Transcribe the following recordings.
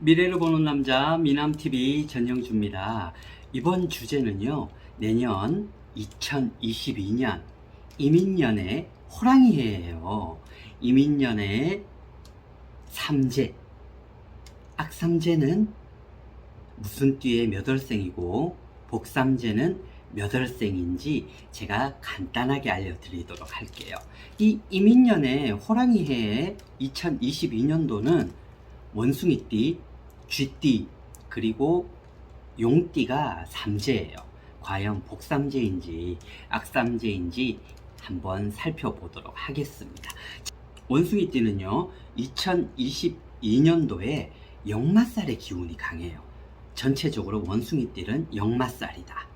미래를 보는 남자 미남TV 전영주입니다. 이번 주제는요, 내년 2022년 이민년의 호랑이 해예요. 이민년의 삼재. 악삼재는 무슨 띠의 몇 월생이고, 복삼재는 몇 월생인지 제가 간단하게 알려드리도록 할게요. 이 이민년의 호랑이 해의 2022년도는 원숭이띠, 쥐띠, 그리고 용띠가 삼재예요. 과연 복삼재인지 악삼재인지 한번 살펴보도록 하겠습니다. 원숭이띠는요, 2022년도에 역마살의 기운이 강해요. 전체적으로 원숭이띠는 역마살이다.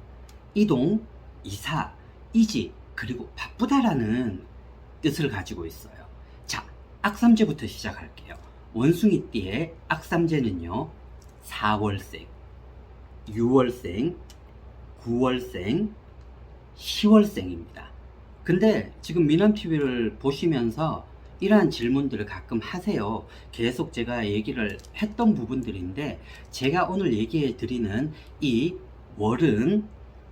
이동, 이사, 이직, 그리고 바쁘다라는 뜻을 가지고 있어요. 자, 악삼재부터 시작할게요. 원숭이띠의 악삼재는요, 4월생, 6월생, 9월생, 10월생입니다. 근데 지금 미남TV를 보시면서 이러한 질문들을 가끔 하세요. 계속 제가 얘기를 했던 부분들인데, 제가 오늘 얘기해 드리는 이 월은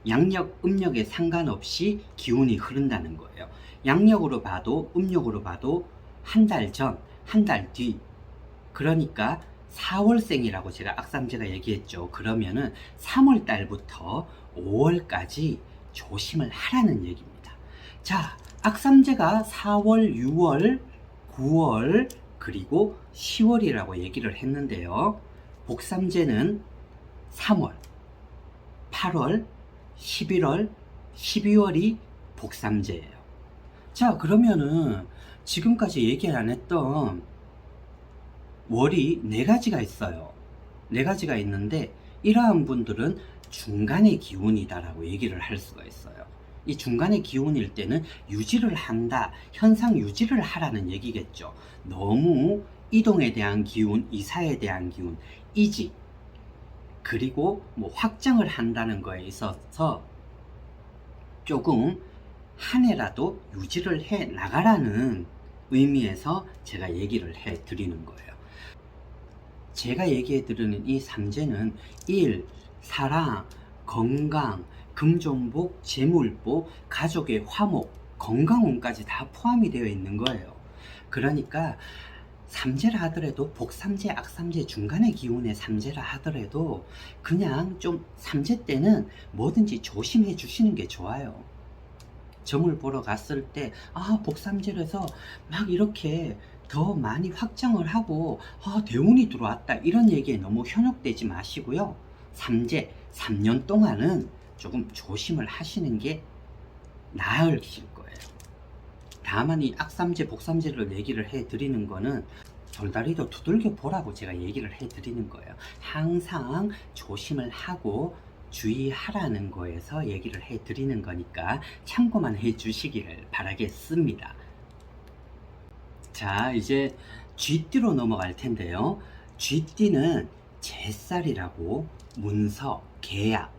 양력, 음력에 상관없이 기운이 흐른다는 거예요. 양력으로 봐도, 음력으로 봐도 한 달 전, 한 달 뒤, 그러니까 4월생이라고 제가 악삼제가 얘기했죠. 그러면은 3월 달부터 5월까지 조심을 하라는 얘기입니다. 자, 악삼제가 4월, 6월, 9월, 그리고 10월이라고 얘기를 했는데요. 복삼제는 3월, 8월, 11월, 12월이 복삼제예요. 자, 그러면은 지금까지 얘기 안 했던 월이 네 가지가 있어요. 네 가지가 있는데 이러한 분들은 중간의 기운이다라고 얘기를 할 수가 있어요. 이 중간의 기운일 때는 유지를 한다, 현상 유지를 하라는 얘기겠죠. 너무 이동에 대한 기운, 이사에 대한 기운, 이직, 그리고 뭐 확장을 한다는 거에 있어서 조금 한 해라도 유지를 해 나가라는 의미에서 제가 얘기를 해 드리는 거예요. 제가 얘기해 드리는 이 삼재는 일, 사랑, 건강, 금전복, 재물복, 가족의 화목, 건강운까지 다 포함이 되어 있는 거예요. 그러니까 삼재라 하더라도 복삼재, 악삼재 중간의 기운의 삼재라 하더라도 그냥 좀 삼재 때는 뭐든지 조심해 주시는 게 좋아요. 점을 보러 갔을 때, 아, 복삼재라서 막 이렇게 더 많이 확장을 하고, 아, 대운이 들어왔다. 이런 얘기에 너무 현혹되지 마시고요. 삼재, 3년 동안은 조금 조심을 하시는 게 나으실 거예요. 다만 이 악삼재, 복삼재를 얘기를 해 드리는 거는 돌다리도 두들겨 보라고 제가 얘기를 해 드리는 거예요. 항상 조심을 하고 주의하라는 거에서 얘기를 해 드리는 거니까 참고만 해 주시기를 바라겠습니다. 자, 이제 쥐띠로 넘어갈 텐데요. 쥐띠는 제살이라고 문서, 계약,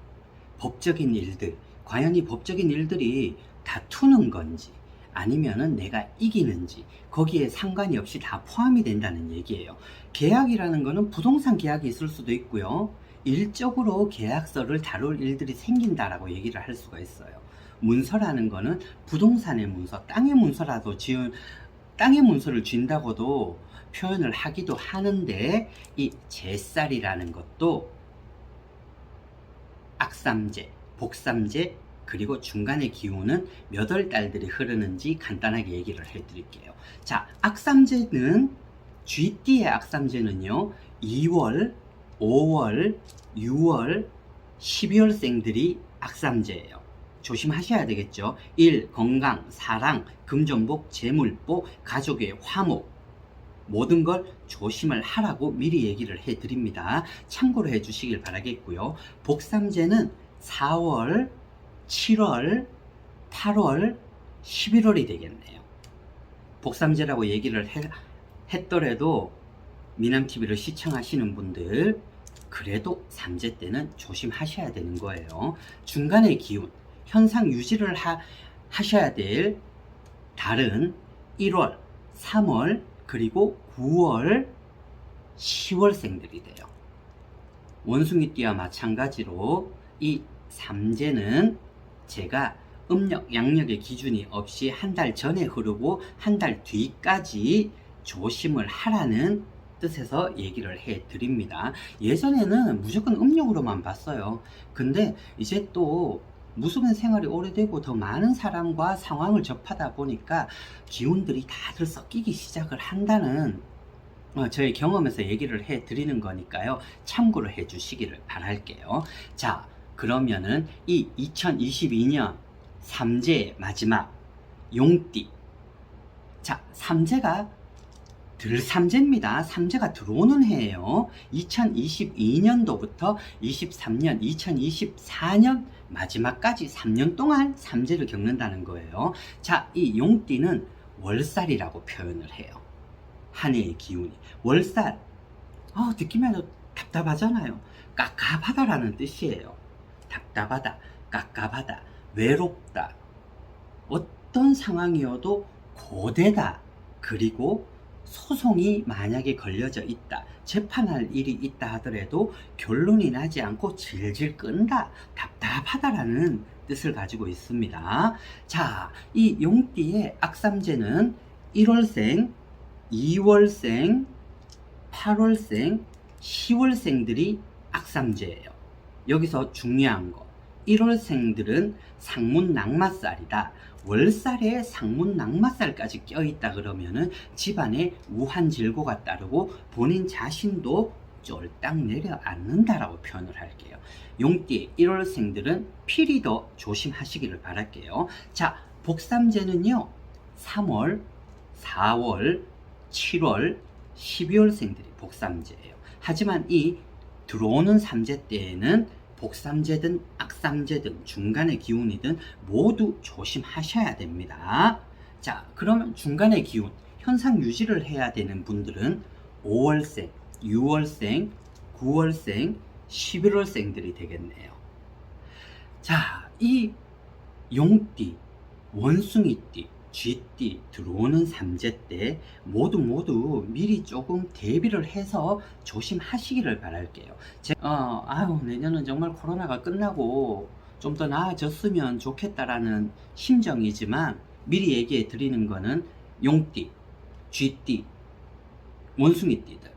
법적인 일들, 과연 이 법적인 일들이 다투는 건지, 아니면은 내가 이기는지, 거기에 상관이 없이 다 포함이 된다는 얘기예요. 계약이라는 거는 부동산 계약이 있을 수도 있고요. 일적으로 계약서를 다룰 일들이 생긴다라고 얘기를 할 수가 있어요. 문서라는 거는 부동산의 문서, 땅의 문서라도 지은, 땅의 문서를 쥔다고도 표현을 하기도 하는데, 이 제살이라는 것도 악삼재, 복삼재, 그리고 중간의 기운은 몇 월 달들이 흐르는지 간단하게 얘기를 해드릴게요. 자, 악삼재는 쥐띠의 악삼재는요, 2월, 5월, 6월, 12월생들이 악삼재예요. 조심하셔야 되겠죠. 1. 건강, 사랑, 금전복, 재물복, 가족의 화목, 모든 걸 조심을 하라고 미리 얘기를 해 드립니다. 참고로 해 주시길 바라겠고요. 복삼재는 4월, 7월, 8월, 11월이 되겠네요. 복삼재라고 얘기를 해- 했더라도 미남TV를 시청하시는 분들 그래도 삼재 때는 조심하셔야 되는 거예요. 중간의 기운, 현상 유지를 하, 하셔야 될 달은 1월, 3월, 그리고 9월, 10월생들이 돼요. 원숭이띠와 마찬가지로 이 삼재는 제가 음력, 양력의 기준이 없이 한 달 전에 흐르고 한 달 뒤까지 조심을 하라는 뜻에서 얘기를 해 드립니다. 예전에는 무조건 음력으로만 봤어요. 근데 이제 또 무속인 생활이 오래되고 더 많은 사람과 상황을 접하다 보니까 기운들이 다들 섞이기 시작을 한다는 어, 저의 경험에서 얘기를 해 드리는 거니까요. 참고를 해 주시기를 바랄게요. 자, 그러면은 이 2022년 삼재 마지막 용띠. 자, 삼재가 들삼재입니다. 삼재가 들어오는 해예요. 2022년도부터 23년, 2024년 마지막까지 3년 동안 삼재를 겪는다는 거예요. 자, 이 용띠는 월살이라고 표현을 해요. 한 해의 기운이. 월살. 어, 듣기만 답답하잖아요. 깝깝하다라는 뜻이에요. 답답하다, 깝깝하다, 외롭다. 어떤 상황이어도 고되다. 그리고 소송이 만약에 걸려져 있다. 재판할 일이 있다 하더라도 결론이 나지 않고 질질 끈다. 답답하다라는 뜻을 가지고 있습니다. 자, 이 용띠의 악삼재는 1월생, 2월생, 8월생, 10월생들이 악삼재예요. 여기서 중요한 거. 1월생들은 상문 낙마살이다. 월살에 상문 낙마살까지 껴있다 그러면은 집안에 우한질고가 따르고 본인 자신도 쫄딱 내려앉는다라고 표현을 할게요. 용띠 1월생들은 필히 더 조심하시기를 바랄게요. 자, 복삼제는요. 3월, 4월, 7월, 12월생들이 복삼제예요. 하지만 이 들어오는 삼재 때에는 복삼재든 악삼재든 중간의 기운이든 모두 조심하셔야 됩니다. 자, 그러면 중간의 기운, 현상 유지를 해야 되는 분들은 5월생, 6월생, 9월생, 11월생들이 되겠네요. 자, 이 용띠, 원숭이띠, 쥐띠 들어오는 삼재 때 모두 모두 미리 조금 대비를 해서 조심하시기를 바랄게요. 제, 어, 아유, 내년은 정말 코로나가 끝나고 좀 더 나아졌으면 좋겠다라는 심정이지만 미리 얘기해 드리는 거는 용띠, 쥐띠, 원숭이띠들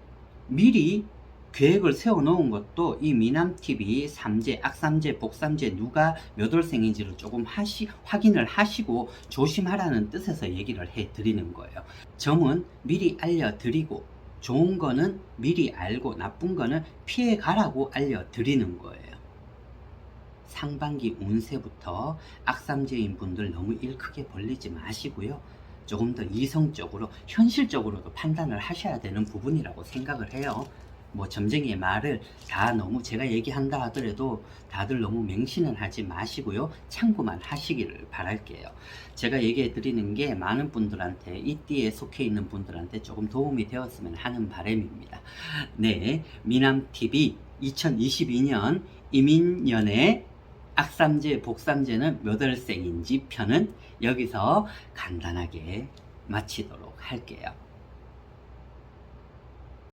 미리 계획을 세워 놓은 것도 이 미남 TV 삼재, 악삼재, 복삼재 누가 몇 월생인지를 조금 하시 확인을 하시고 조심하라는 뜻에서 얘기를 해 드리는 거예요. 점은 미리 알려 드리고 좋은 거는 미리 알고 나쁜 거는 피해 가라고 알려 드리는 거예요. 상반기 운세부터 악삼재인 분들 너무 일 크게 벌리지 마시고요. 조금 더 이성적으로 현실적으로도 판단을 하셔야 되는 부분이라고 생각을 해요. 뭐 점쟁이의 말을 다 너무 제가 얘기한다 하더라도 다들 너무 맹신은 하지 마시고요. 참고만 하시기를 바랄게요. 제가 얘기해 드리는 게 많은 분들한테 이 띠에 속해 있는 분들한테 조금 도움이 되었으면 하는 바람입니다. 네, 미남TV 2022년 이민년의 악삼재, 복삼재는 몇 월생인지 편은 여기서 간단하게 마치도록 할게요.